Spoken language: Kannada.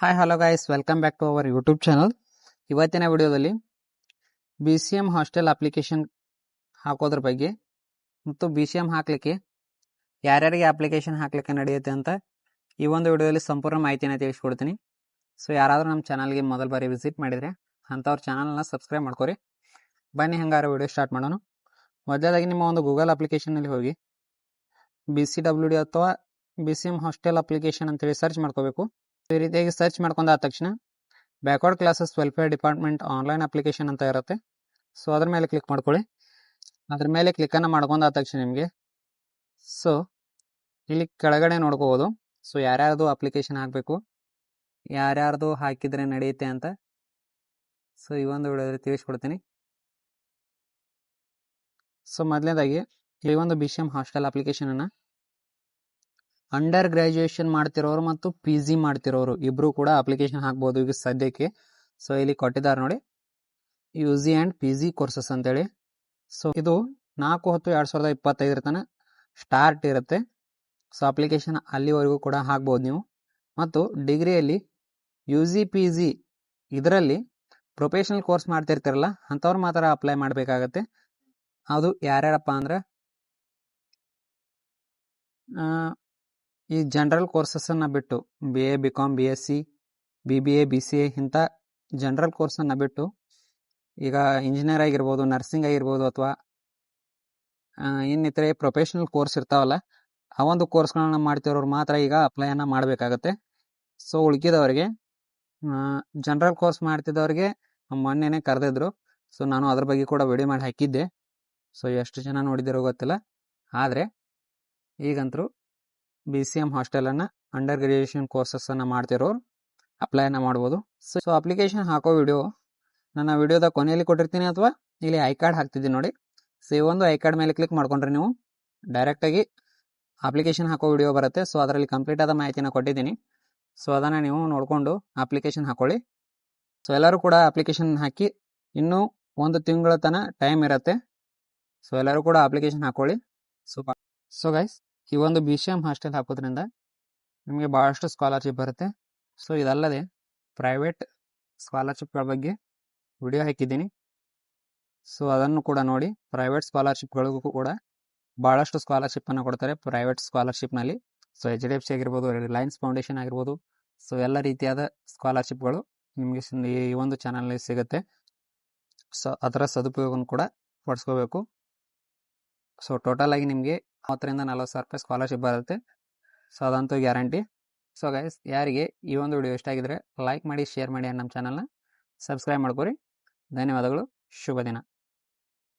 Hi hello guys welcome back to our YouTube channel ಇವತ್ತಿನ ವಿಡಿಯೋದಲ್ಲಿ B C M hostel application ಹಾಕೋದ್ರ ಬಗ್ಗೆ ಮತ್ತು ಬಿ ಸಿ ಎಂ ಹಾಕ್ಲಿಕ್ಕೆ ಯಾರ್ಯಾರಿಗೆ ಅಪ್ಲಿಕೇಶನ್ ಹಾಕ್ಲಿಕ್ಕೆ ನಡೆಯುತ್ತೆ ಅಂತ ಈ ಒಂದು ವಿಡಿಯೋದಲ್ಲಿ ಸಂಪೂರ್ಣ ಮಾಹಿತಿನ ತಿಳಿಸ್ಕೊಡ್ತೀನಿ. ಸೊ ಯಾರಾದರೂ ನಮ್ಮ ಚಾನಲ್ಗೆ ಮೊದಲ ಬಾರಿ ವಿಸಿಟ್ ಮಾಡಿದರೆ ಅಂಥವ್ರ ಚಾನಲ್ನ ಸಬ್ಸ್ಕ್ರೈಬ್ ಮಾಡ್ಕೊರಿ. ಬನ್ನಿ ಹಂಗಾರೆ ವಿಡಿಯೋ ಸ್ಟಾರ್ಟ್ ಮಾಡೋಣ. ಮೊದಲೇದಾಗಿ ನಿಮ್ಮ ಒಂದು ಗೂಗಲ್ ಅಪ್ಲಿಕೇಶನಲ್ಲಿ ಹೋಗಿ ಬಿ ಸಿ ಡಬ್ಲ್ಯೂ ಡಿ ಅಥವಾ B C M hostel application ಅಂತೇಳಿ ಸರ್ಚ್ ಮಾಡ್ಕೋಬೇಕು. ಈ ರೀತಿಯಾಗಿ ಸರ್ಚ್ ಮಾಡ್ಕೊಂಡಾದ ತಕ್ಷಣ backward classes welfare department online application ಅಂತ ಇರುತ್ತೆ. ಸೊ ಅದ್ರ ಮೇಲೆ ಕ್ಲಿಕ್ ಮಾಡ್ಕೊಳ್ಳಿ. ಅದ್ರ ಮೇಲೆ ಕ್ಲಿಕ್ಕನ್ನು ಮಾಡ್ಕೊಂಡಾದ ತಕ್ಷಣ ನಿಮಗೆ. ಸೊ ಇಲ್ಲಿ ಕೆಳಗಡೆ ನೋಡ್ಕೋಬೋದು. ಸೊ ಯಾರ್ಯಾರ್ದು ಅಪ್ಲಿಕೇಶನ್ ಹಾಕಬೇಕು ಯಾರ್ಯಾರ್ದು ಹಾಕಿದ್ರೆ ನಡೆಯುತ್ತೆ ಅಂತ. ಸೊ ಈ ಒಂದು ವಿಡಿಯೋದಲ್ಲಿ ತಿಳಿಸ್ಕೊಡ್ತೀನಿ. ಸೊ ಮೊದಲನೇದಾಗಿ ಈ ಒಂದು ಬಿ ಸಿ ಎಂ ಹಾಸ್ಟೆಲ್ ಅಪ್ಲಿಕೇಶನನ್ನು ಅಂಡರ್ ಗ್ರಾಜುಯೇಷನ್ ಮಾಡ್ತಿರೋರು ಮತ್ತು ಪಿ ಜಿ ಮಾಡ್ತಿರೋರು. ಇಬ್ರು ಕೂಡ ಅಪ್ಲಿಕೇಶನ್ ಹಾಕ್ಬೋದು ಈಗ ಸದ್ಯಕ್ಕೆ. ಸೊ ಇಲ್ಲಿ ಕೊಟ್ಟಿದ್ದಾರೆ ನೋಡಿ. U G and P G courses ಅಂತೇಳಿ. ಸೊ ಇದು ನಾಲ್ಕು ಹತ್ತು ಎರಡು ಸಾವಿರದ ಇಪ್ಪತ್ತೈದರ ತನಕ ಸ್ಟಾರ್ಟ್ ಇರುತ್ತೆ. ಸೊ ಅಪ್ಲಿಕೇಶನ್ ಅಲ್ಲಿವರೆಗೂ ಕೂಡ ಹಾಕ್ಬೋದು ನೀವು. ಮತ್ತು ಡಿಗ್ರಿಯಲ್ಲಿ ಯು ಜಿ ಪಿ ಜಿ ಇದರಲ್ಲಿ ಪ್ರೊಫೆಷನಲ್ ಕೋರ್ಸ್ ಮಾಡ್ತಿರ್ತಿರಲ್ಲ, ಅಂಥವ್ರು ಮಾತ್ರ ಅಪ್ಲೈ ಮಾಡಬೇಕಾಗತ್ತೆ. ಅದು ಯಾರ್ಯಾರಪ್ಪ ಅಂದ್ರೆ ಈ ಜನರಲ್ ಕೋರ್ಸಸ್ಸನ್ನು ಬಿಟ್ಟು B A B com B S C B B A B C A ಇಂಥ ಜನರಲ್ ಕೋರ್ಸನ್ನು ಬಿಟ್ಟು ಈಗ ಇಂಜಿನಿಯರ್ ಆಗಿರ್ಬೋದು ನರ್ಸಿಂಗ್ ಆಗಿರ್ಬೋದು ಅಥವಾ ಇನ್ನಿತರೆ ಪ್ರೊಫೆಷನಲ್ ಕೋರ್ಸ್ ಇರ್ತಾವಲ್ಲ, ಆ ಒಂದು ಕೋರ್ಸ್ಗಳನ್ನ ಮಾಡ್ತಿರೋರು ಮಾತ್ರ ಈಗ ಅಪ್ಲೈಯನ್ನು ಮಾಡಬೇಕಾಗತ್ತೆ. ಸೊ ಉಳ್ಕಿದವರಿಗೆ ಜನರಲ್ ಕೋರ್ಸ್ ಮಾಡ್ತಿದ್ದವ್ರಿಗೆ ಮೊನ್ನೆನೇ ಕರೆದಿದ್ರು. ಸೊ ನಾನು ಅದ್ರ ಬಗ್ಗೆ ಕೂಡ ವಿಡಿಯೋ ಮಾಡಿ ಹಾಕಿದ್ದೆ. ಸೊ ಎಷ್ಟು ಜನ ನೋಡಿದಿರೋ ಗೊತ್ತಿಲ್ಲ. ಆದರೆ, ಈಗಂತರೂ ಬಿ ಸಿ ಎಂ ಹಾಸ್ಟೆಲನ್ನು ಅಂಡರ್ ಗ್ರಾಜುಯೇಷನ್ ಕೋರ್ಸಸ್ಸನ್ನು ಮಾಡ್ತಿರೋರು ಅಪ್ಲೈನ ಮಾಡ್ಬೋದು. ಸೊ ಸೊ ಅಪ್ಲಿಕೇಶನ್ ಹಾಕೋ ವಿಡಿಯೋ ನನ್ನ ವಿಡಿಯೋದ ಕೊನೆಯಲ್ಲಿ ಕೊಟ್ಟಿರ್ತೀನಿ ಅಥವಾ ಇಲ್ಲಿ ಐ ಕಾರ್ಡ್ ಹಾಕ್ತಿದ್ದೀನಿ ನೋಡಿ. ಸೊ ಈ ಒಂದು ಐ ಕಾರ್ಡ್ ಮೇಲೆ ಕ್ಲಿಕ್ ಮಾಡ್ಕೊಂಡ್ರೆ ನೀವು ಡೈರೆಕ್ಟಾಗಿ ಅಪ್ಲಿಕೇಶನ್ ಹಾಕೋ ವಿಡಿಯೋ ಬರುತ್ತೆ. ಸೊ ಅದರಲ್ಲಿ ಕಂಪ್ಲೀಟ್ ಆದ ಮಾಹಿತಿನ ಕೊಟ್ಟಿದ್ದೀನಿ. ಸೊ ಅದನ್ನು ನೀವು ನೋಡಿಕೊಂಡು ಅಪ್ಲಿಕೇಶನ್ ಹಾಕೊಳ್ಳಿ. ಸೊ ಎಲ್ಲರೂ ಕೂಡ ಅಪ್ಲಿಕೇಶನ್ ಹಾಕಿ ಇನ್ನೂ ಒಂದು ತಿಂಗಳ ತನಕ ಟೈಮ್ ಇರುತ್ತೆ. ಸೊ ಎಲ್ಲರೂ ಕೂಡ ಅಪ್ಲಿಕೇಶನ್ ಹಾಕೊಳ್ಳಿ. ಸೊ ಸೊ ಗೈಸ್ ಈ ಒಂದು ಬಿ ಸಿ ಎಂ ಹಾಸ್ಟೆಲ್ ಹಾಕೋದ್ರಿಂದ ನಿಮಗೆ ಭಾಳಷ್ಟು ಸ್ಕಾಲರ್ಶಿಪ್ ಬರುತ್ತೆ. ಸೊ ಇದಲ್ಲದೆ ಪ್ರೈವೇಟ್ ಸ್ಕಾಲರ್ಶಿಪ್ಗಳ ಬಗ್ಗೆ ವಿಡಿಯೋ ಹಾಕಿದ್ದೀನಿ. ಸೊ ಅದನ್ನು ಕೂಡ ನೋಡಿ ಪ್ರೈವೇಟ್ ಸ್ಕಾಲರ್ಶಿಪ್ಗಳಿಗೂ ಕೂಡ ಭಾಳಷ್ಟು ಸ್ಕಾಲರ್ಶಿಪ್ಪನ್ನು ಕೊಡ್ತಾರೆ. Private ಸ್ಕಾಲರ್ಶಿಪ್ನಲ್ಲಿ so H D F C ಆಗಿರ್ಬೋದು ರಿಲಯನ್ಸ್ ಫೌಂಡೇಶನ್ ಆಗಿರ್ಬೋದು ಸೊ ಎಲ್ಲ ರೀತಿಯಾದ ಸ್ಕಾಲರ್ಶಿಪ್ಗಳು ನಿಮಗೆ ಈ ಒಂದು ಚಾನಲ್ನಲ್ಲಿ ಸಿಗುತ್ತೆ. ಸೊ ಅದರ ಸದುಪಯೋಗವನ್ನು ಕೂಡ ಪಡಿಸ್ಕೋಬೇಕು. ಸೊ ಟೋಟಲ್ ಆಗಿ ನಿಮಗೆ ಮೂವತ್ತರಿಂದ ನಲ್ವತ್ತು ಸಾವಿರ ರೂಪಾಯಿ ಸ್ಕಾಲರ್ಶಿಪ್ ಬರುತ್ತೆ. ಸೊ ಅದಂತೂ ಗ್ಯಾರಂಟಿ ಸೊ ಗೈಸ್ ಯಾರಿಗೆ ಈ ಒಂದು ವಿಡಿಯೋ ಇಷ್ಟ ಆಗಿದ್ರೆ ಲೈಕ್ ಮಾಡಿ ಶೇರ್ ಮಾಡಿ ನಮ್ಮ ಚಾನಲ್ನ ಸಬ್ಸ್ಕ್ರೈಬ್ ಮಾಡ್ಕೊರಿ. ಧನ್ಯವಾದಗಳು. ಶುಭ ದಿನ.